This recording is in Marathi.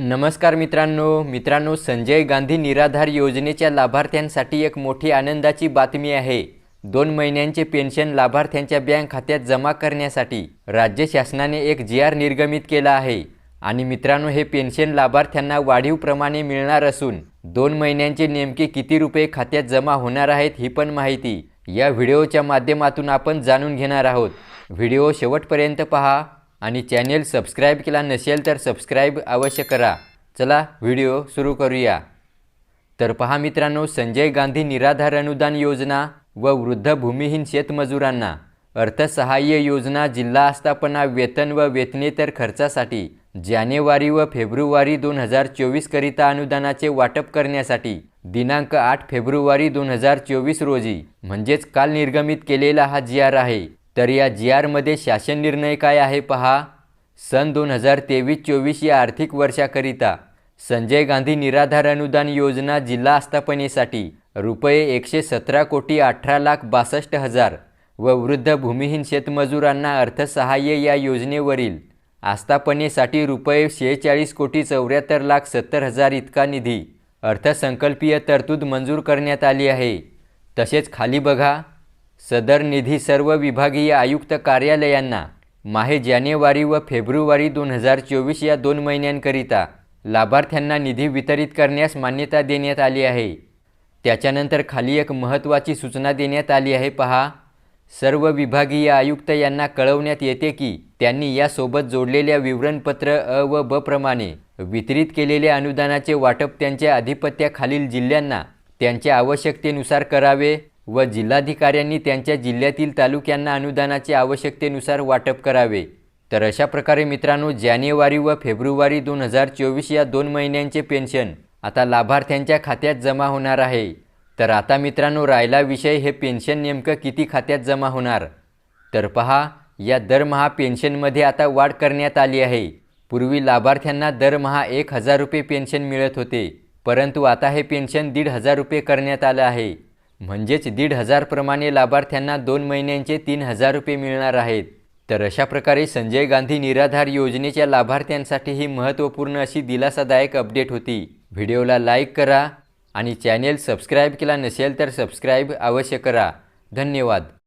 नमस्कार मित्रांनो. मित्रांनो संजय गांधी निराधार योजनेच्या लाभार्थ्यांसाठी एक मोठी आनंदाची बातमी आहे. दोन महिन्यांचे पेन्शन लाभार्थ्यांच्या बँक खात्यात जमा करण्यासाठी राज्य शासनाने एक जी आर निर्गमित केला आहे. आणि मित्रांनो हे पेन्शन लाभार्थ्यांना वाढीव प्रमाणे मिळणार असून दोन महिन्यांचे नेमके किती रुपये खात्यात जमा होणार आहेत ही पण माहिती या व्हिडिओच्या माध्यमातून आपण जाणून घेणार आहोत. व्हिडिओ शेवटपर्यंत पहा. आणि चॅनेल सबस्क्राईब केला नसेल तर सबस्क्राईब अवश्य करा. चला व्हिडिओ सुरू करूया. तर पहा मित्रांनो संजय गांधी निराधार अनुदान योजना व वृद्ध भूमिहीन शेतमजुरांना अर्थसहाय्य योजना जिल्हा आस्थापना वेतन व वेतनेतर खर्चासाठी जानेवारी व फेब्रुवारी दोन हजार चोवीसकरिता अनुदानाचे वाटप करण्यासाठी दिनांक आठ फेब्रुवारी दोन हजार चोवीस रोजी म्हणजेच काल निर्गमित केलेला हा जी आर आहे. तर या जी आरमध्ये शासन निर्णय काय आहे पहा. सन दोन हजार तेवीस चोवीस या आर्थिक वर्षाकरिता संजय गांधी निराधार अनुदान योजना जिल्हा आस्थापनेसाठी रुपये एकशे सतरा कोटी अठरा लाख बासष्ट हजार व वृद्ध भूमिहीन शेतमजुरांना अर्थसहाय्य या योजनेवरील आस्थापनेसाठी रुपये शेहेचाळीस कोटी चौऱ्याहत्तर लाख सत्तर हजार इतका निधी अर्थसंकल्पीय तरतूद मंजूर करण्यात आली आहे. तसेच खाली बघा. सदर निधी सर्व विभागीय आयुक्त कार्यालयांना माहे जानेवारी व फेब्रुवारी दोन हजार चोवीस या दोन महिन्यांकरिता लाभार्थ्यांना निधी वितरित करण्यास मान्यता देण्यात आली आहे. त्याच्यानंतर खाली एक महत्त्वाची सूचना देण्यात आली आहे. पहा. सर्व विभागीय आयुक्त यांना कळवण्यात येते की त्यांनी यासोबत जोडलेल्या विवरणपत्र अ व ब प्रमाणे वितरित केलेल्या अनुदानाचे वाटप त्यांच्या आधिपत्याखालील जिल्ह्यांना त्यांच्या आवश्यकतेनुसार करावे. व जिल्हाधिकाऱ्यांनी त्यांच्या जिल्ह्यातील तालुक्यांना अनुदानाचे आवश्यकतेनुसार वाटप करावे. तर अशा प्रकारे मित्रांनो जानेवारी व फेब्रुवारी दोन हजार चोवीस या दोन महिन्यांचे पेन्शन आता लाभार्थ्यांच्या खात्यात जमा होणार आहे. तर आता मित्रांनो राहिला विषय हे पेन्शन नेमकं किती खात्यात जमा होणार? तर पहा या दरमहा पेन्शनमध्ये आता वाढ करण्यात आली आहे. पूर्वी लाभार्थ्यांना दरमहा एक हजार रुपये पेन्शन मिळत होते परंतु आता हे पेन्शन दीड हजार रुपये करण्यात आलं आहे. म्हणजेच दीड हजारप्रमाणे लाभार्थ्यांना दोन महिन्यांचे तीन हजार रुपये मिळणार आहेत. तर अशा प्रकारे संजय गांधी निराधार योजनेच्या लाभार्थ्यांसाठी ही महत्त्वपूर्ण अशी दिलासादायक अपडेट होती. व्हिडिओला लाईक करा आणि चॅनेल सबस्क्राईब केला नसेल तर सबस्क्राईब अवश्य करा. धन्यवाद.